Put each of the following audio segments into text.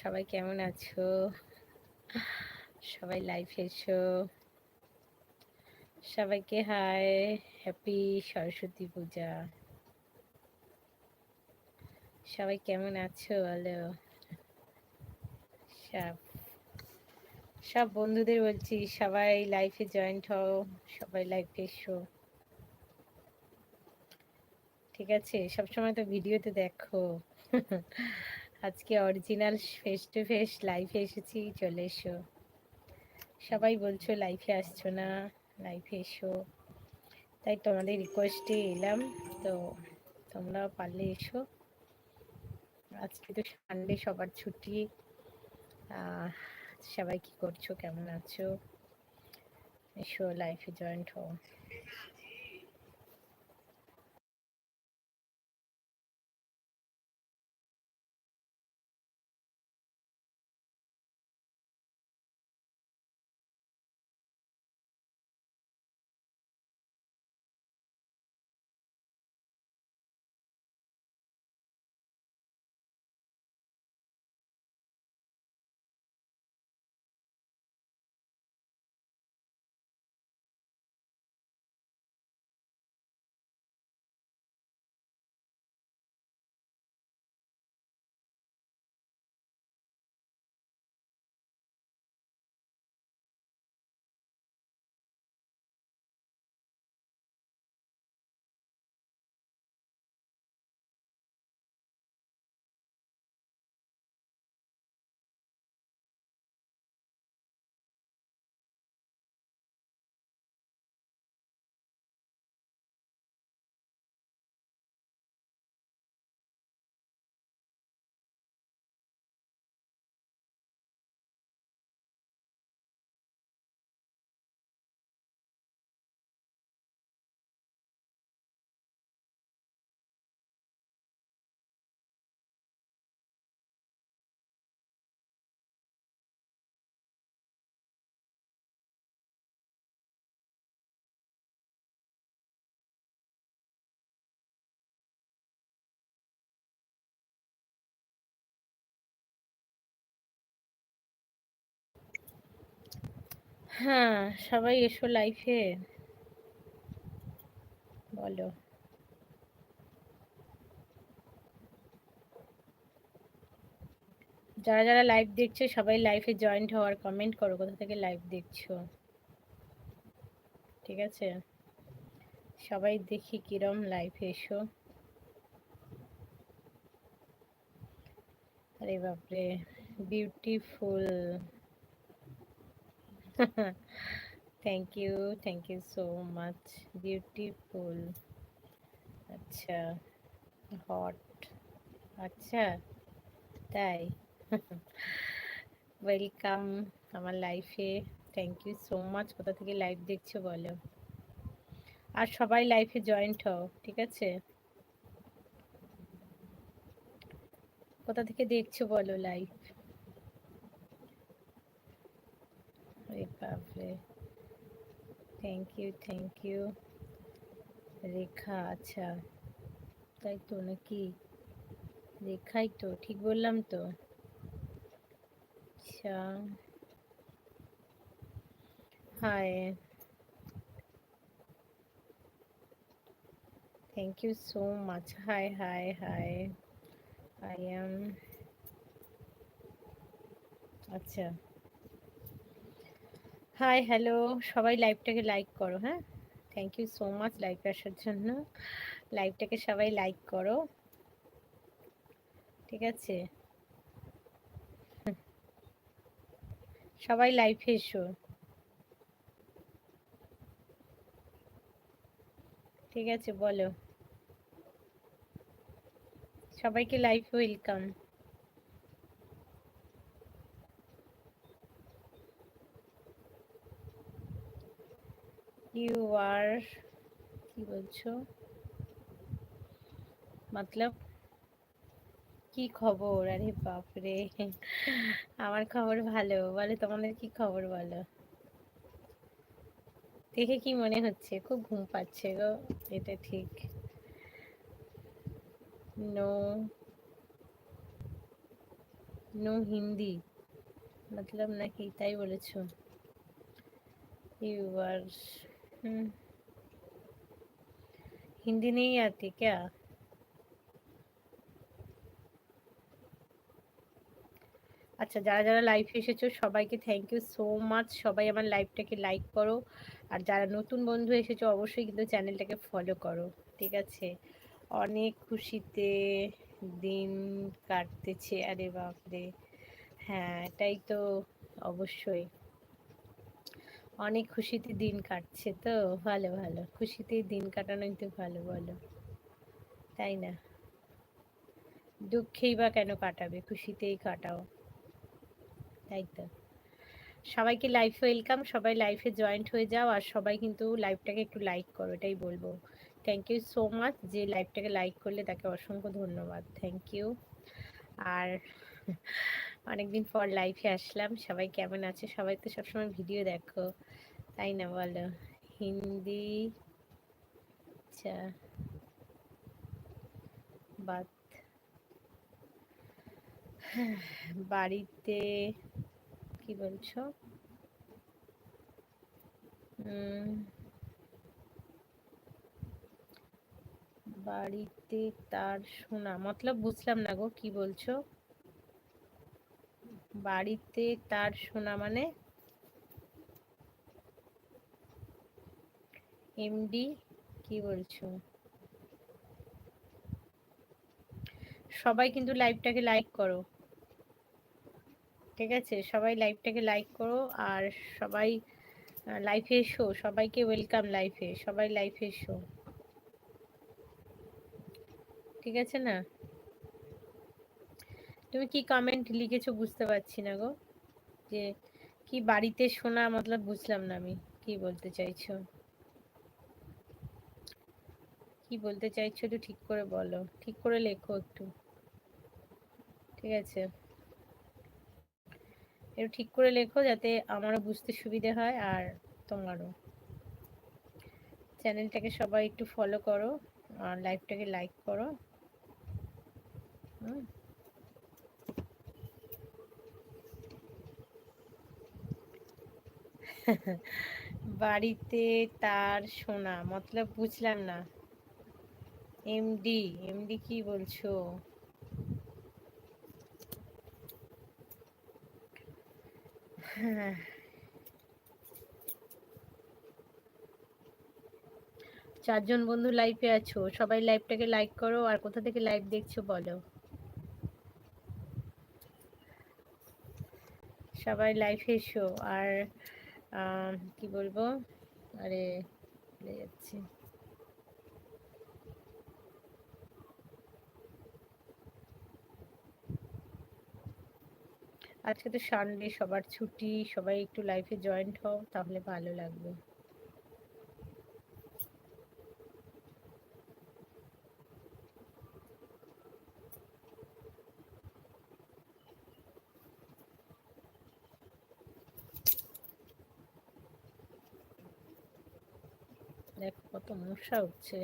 সবাই কেমন আছো? সবাই লাইভ এসো। সবাইকে হাই হ্যাপি সরস্বতী পূজা। সবাই কেমন আছো বলো? সব সব বন্ধুদের বলছি, সবাই লাইফে জয়েন্ট হও, সবাই লাইফে এসো। ঠিক আছে, সবসময় তো ভিডিওতে দেখো। আজকে অরিজিনাল ফেস টু ফেস লাইফে এসেছি, চলে এসো। সবাই বলছো লাইফে আসছো না লাইফে এসো। তাই তোমাদের রিকোয়েস্টে এলাম, তো তোমরা পারলে এসো। আজকে তো সানডে সবার ছুটি। সবাই কি করছ, কেমন আছো? এসো লাইফে জয়েন্ট হও। হ্যাঁ সবাই এসো লাইফে বলো। যারা যারা লাইভ দেখছ, সবাই লাইফে জয়েন্ট হওয়ার কমেন্ট করো, কোথা থেকে লাইভ দেখছ? ঠিক আছে? সবাই দেখি কিরম লাইফে এসো। আরে বাপরে beautiful thank you thank you so much beautiful আচ্ছা হট আচ্ছা তাই? ওয়েলকাম আমার লাইফে থ্যাংক ইউ সো মাচ কোথা থেকে লাইভ দেখছ বলো? আর সবাই লাইফে জয়েন্ট হও, ঠিক আছে? কোথা থেকে দেখছ বলো লাইভ বাপরে thank you thank you Rekha আচ্ছা তাই তো নাকি? রেখাই তো, ঠিক বললাম তো? আচ্ছা। Hi thank you so much hi hi hi I am আচ্ছা। হাই হ্যালো সবাই লাইভটাকে লাইক করো হ্যাঁ? Thank you so much like আসার জন্য। লাইভটাকে সবাই লাইক করো। ঠিক আছে? সবাই লাইভে এসো। ঠিক আছে, বলো। সবাইকে লাইভ ওয়েলকাম ইউ আর কি বলছো? মতলব কি খবর? আরে বাপরে, আমার খবর ভালো। বলে, তোমাদের কি খবর বলো? দেখে কি মনে হচ্ছে? খুব ঘুম পাচ্ছে গো, এটা ঠিক। No no Hindi. মতলব নাকি তাই বলেছ? ইউ আর হিন্দি নেই আতি ক্যা আচ্ছা যারা যারা লাইভে এসেছ, সবাইকে থ্যাংক ইউ সো মাচ সবাই আমার লাইভটাকে লাইক করো। আর যারা নতুন বন্ধু এসেছ, অবশ্যই কিন্তু চ্যানেলটাকে ফলো করো, ঠিক আছে? অনেক খুশিতে দিন কাটতেছে, আরে বাপরে। হ্যাঁ এটাই তো অবশ্যই। অনেক খুশিতে দিন কাটছে তো, ভালো ভালো। খুশিতে দিন কাটানোই তো ভালো, বলো। তাই না? দুঃখেই বা কেন কাটাবে? খুশিতেই কাটাও। তাই তো। সবাইকে লাইফে ওয়েলকাম সবাই লাইফে জয়েন্ট হয়ে যাও আর সবাই কিন্তু লাইভটাকে একটু লাইক করো, এটাই বলব। থ্যাংক ইউ সো মাচ যে লাইভটাকে লাইক করলে তাকে অসংখ্য ধন্যবাদ। থ্যাংক ইউ আর অনেকদিন পর লাইফে আসলাম। সবাই কেমন আছে? সবাই তো সবসময় ভিডিও দেখো। তাই না বলো? হিন্দি আচ্ছা। বাদ বাড়িতে কি বলছো? বাড়িতে তার শোনা, মতলব বুঝলাম না গো, কি বলছো? বাড়িতে তার শোনা মানে এমডি কি বলছো? সবাই কিন্তু লাইভটাকে লাইক করো। ঠিক আছে? সবাই লাইভটাকে লাইক করো আর সবাই লাইফে এসো। সবাইকে ওয়েলকাম লাইফে সবাই লাইফে এসো। ঠিক আছে না? তুমি কি কমেন্ট লিখেছো বুঝতে পারছি না গো। যে কি বাড়িতে শোনা মতলব বুঝলাম না আমি, কি বলতে চাইছো? কি বলতে চাইছো একটু ঠিক করে বলো, ঠিক করে লেখো একটু। ঠিক আছে। একটু ঠিক করে লেখো যাতে আমারও বুঝতে সুবিধে হয় আর তোমারও। চ্যানেলটাকে সবাই একটু ফলো করো, আর লাইভটাকে লাইক করো। বাড়িতে তার শোনা মতলব বুঝলাম না। এমডি এমডি কি বলছো? হ্যাঁ। চারজন বন্ধু লাইভে আছো, সবাই লাইভটাকে লাইক করো, আর কোথা থেকে লাইভ দেখছ বলো? সবাই লাইভে এসো, আর কি বলব? আরে ভুলে যাচ্ছি। আজকে তো সানডে সবার ছুটি, সবাই একটু লাইফে জয়েন্ট হও, তাহলে ভালো লাগবে। কত মশা হচ্ছে।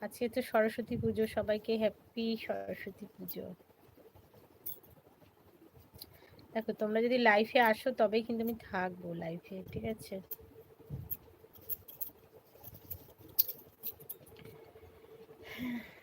আজকে তো সরস্বতী পুজো, সবাইকে হ্যাপি সরস্বতী পুজো। দেখো, তোমরা যদি লাইফে আসো, তবেই কিন্তু আমি থাকব লাইফে ঠিক আছে? হ্যাঁ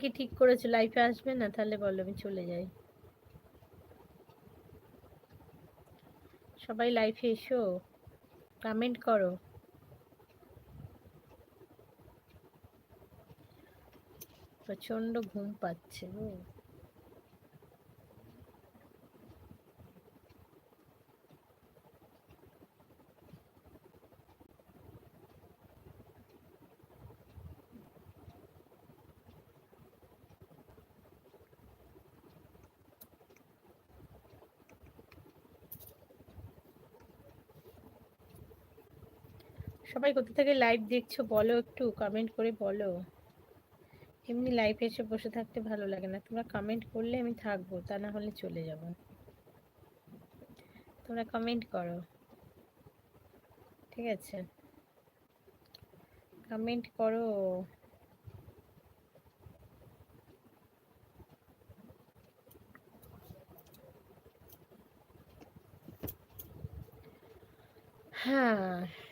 কি ঠিক করেছ লাইফে আসবে না, তাহলে বলো আমি চলে যাই। সবাই লাইফে এসো কমেন্ট করো। প্রচণ্ড ঘুম পাচ্ছে গো সবাই কোথা থেকে লাইভ দেখছ বলো একটু কমেন্ট করে বলো। এমনি লাইভ এসে বসে থাকতে ভালো লাগে না। তোমরা কমেন্ট করলে আমি থাকব, তা না হলে চলে যাব। তোমরা কমেন্ট করো। ঠিক আছে। কমেন্ট করো। হ্যাঁ।